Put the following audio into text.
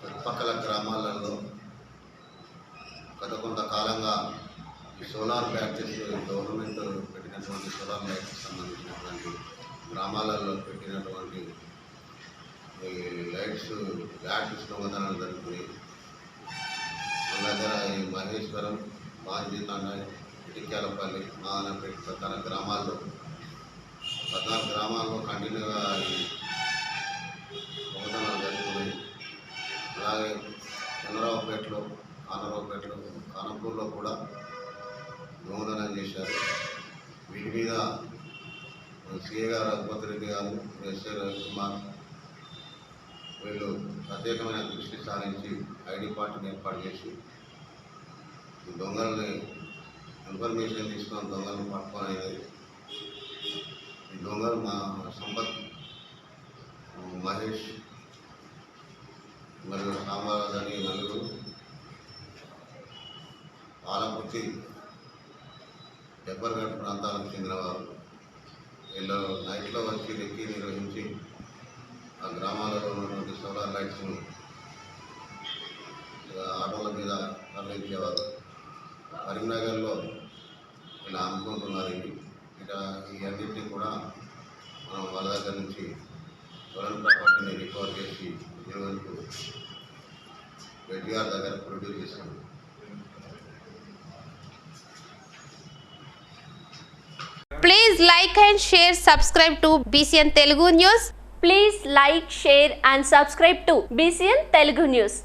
చుట్టుపక్కల గ్రామాలలో గత కొంతకాలంగా సోలార్ ప్యాచెస్ గవర్నమెంట్ పెట్టినటువంటి సోలార్ లైట్కి సంబంధించినటువంటి గ్రామాలలో పెట్టినటువంటి లైట్స్ యాక్సిస్ దొంగతనాలు జరుగుతుంది మన దగ్గర ఈ మహేశ్వరం మాంజీతండ ఇటిక్యాలపల్లి మాదనపేట ప్రధాన గ్రామాల్లో పద్నాలుగు గ్రామాల్లో కంటిన్యూగా అలాగే చంద్రరావుపేటలో కానరావుపేటలో కానపూర్లో కూడా దొంగతనం చేశారు. వీటి మీద సిఏ గారు రఘుపతి రెడ్డి గారు ఎస్ఏ రవికుమార్ వీళ్ళు ప్రత్యేకమైన దృష్టి సారించి ఐడి పార్టీని ఏర్పాటు చేసి దొంగల్ని ఇన్ఫర్మేషన్ తీసుకొని దొంగలను పట్టుకొని ఈ దొంగలు మా సంపత్ మహేష్ నలుగురు రామరాజు నలుగురు పాలకుర్తి దెబ్బర్ఘట్ ప్రాంతాలకు చెందినవారు వీళ్ళు నైట్లో వచ్చి రెక్కి నిర్వహించి ఆ గ్రామాలలో ఉన్నటువంటి సోలార్ లైట్స్ను ఆటోల మీద తరలించేవారు. కరీంనగర్లో ఇలా అమ్ముకుంటున్నారు ఇవి. ఇక ఈ అన్నింటినీ కూడా మనం వాళ్ళ దగ్గర నుంచి స్వరం ప్రాపర్టీని రికవర్ చేసి రెడ్డి గారి దగ్గర ప్రొడ్యూస్ చేశాము Please like and share, subscribe to BCN Telugu News. Please like, share and subscribe to BCN Telugu News.